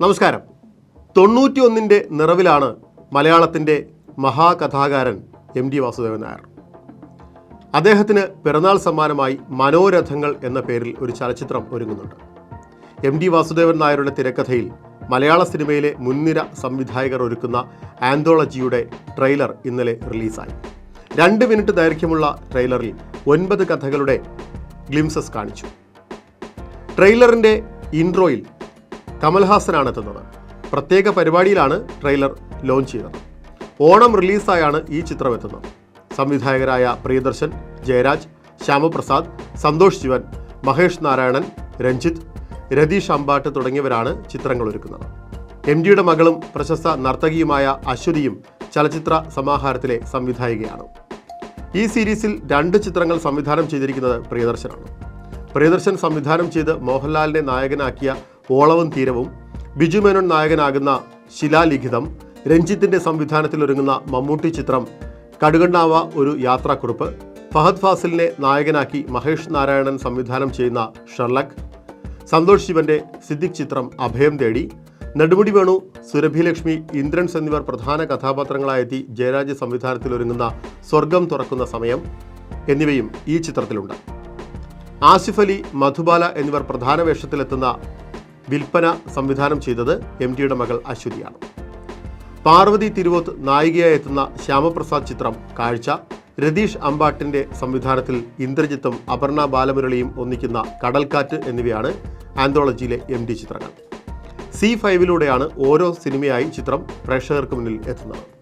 നമസ്കാരം. തൊണ്ണൂറ്റി ഒന്നിന്റെ നിറവിലാണ് മലയാളത്തിന്റെ മഹാകഥാകാരൻ എം ടി വാസുദേവൻ നായർ. അദ്ദേഹത്തിന് പിറന്നാൾ സമ്മാനമായി മനോരഥങ്ങൾ എന്ന പേരിൽ ഒരു ചലച്ചിത്രം ഒരുങ്ങുന്നുണ്ട്. എം ടി വാസുദേവൻ നായരുടെ തിരക്കഥയിൽ മലയാള സിനിമയിലെ മുൻനിര സംവിധായകർ ഒരുക്കുന്ന ആന്തോളജിയുടെ ട്രെയിലർ ഇന്നലെ റിലീസായി. രണ്ട് മിനിറ്റ് ദൈർഘ്യമുള്ള ട്രെയിലറിൽ ഒൻപത് കഥകളുടെ ഗ്ലിംസസ് കാണിച്ചു. ട്രെയിലറിന്റെ ഇൻട്രോയിൽ കമൽഹാസനാണ് എത്തുന്നത്. പ്രത്യേക പരിപാടിയിലാണ് ട്രെയിലർ ലോഞ്ച് ചെയ്തത്. ഓണം റിലീസായാണ് ഈ ചിത്രം എത്തുന്നത്. സംവിധായകരായ പ്രിയദർശൻ ജയരാജ് ശ്യാമപ്രസാദ് സന്തോഷ് ശിവൻ മഹേഷ് നാരായണൻ രഞ്ജിത്ത് രതീഷ് അമ്പാട്ട് തുടങ്ങിയവരാണ് ചിത്രങ്ങൾ ഒരുക്കുന്നത്. എം ഡിയുടെ മകളും പ്രശസ്ത നർത്തകിയുമായ അശ്വതിയും ചലച്ചിത്ര സമാഹാരത്തിലെ സംവിധായികയാണ്. ഈ സീരീസിൽ രണ്ട് ചിത്രങ്ങൾ സംവിധാനം ചെയ്തിരിക്കുന്നത് പ്രിയദർശനാണ്. പ്രിയദർശൻ സംവിധാനം ചെയ്ത് മോഹൻലാലിനെ നായകനാക്കിയ ഓളവും തീരവും ബിജു മേനോൻ നായകനാകുന്ന ശിലാലിഖിതം രഞ്ജിത്തിന്റെ സംവിധാനത്തിൽ ഒരുങ്ങുന്ന മമ്മൂട്ടി ചിത്രം കടുകണ്ണാവ ഒരു യാത്രാക്കുറിപ്പ് ഫഹദ് ഫാസിലിനെ നായകനാക്കി മഹേഷ് നാരായണൻ സംവിധാനം ചെയ്യുന്ന ഷർലക് സന്തോഷ് ശിവന്റെ സിദ്ദിഖ് ചിത്രം അഭയം തേടി നെടുമുടി വേണു സുരഭിലക്ഷ്മി ഇന്ദ്രൻസ് എന്നിവർ പ്രധാന കഥാപാത്രങ്ങളായെത്തി ജയരാജ് സംവിധാനത്തിൽ ഒരുങ്ങുന്ന സ്വർഗം തുറക്കുന്ന സമയം എന്നിവയും ഈ ചിത്രത്തിലുണ്ട്. ആസിഫ് അലി മധുബാല എന്നിവർ പ്രധാന വേഷത്തിലെത്തുന്ന വിൽപ്പന സംവിധാനം ചെയ്തത് എം ടിയുടെ മകൾ അശ്വതിയാണ്. പാർവതി തിരുവോത്ത് നായികയായി എത്തുന്ന ശ്യാമപ്രസാദ് ചിത്രം കാഴ്ച രതീഷ് അമ്പാട്ടിന്റെ സംവിധാനത്തിൽ ഇന്ദ്രജിത്തും അപർണ ബാലമുരളിയും ഒന്നിക്കുന്ന കടൽക്കാറ്റ് എന്നിവയാണ് ആന്തോളജിയിലെ എം ചിത്രങ്ങൾ. സി ഫൈവിലൂടെയാണ് ഓരോ സിനിമയായി ചിത്രം പ്രേക്ഷകർക്ക് മുന്നിൽ എത്തുന്നത്.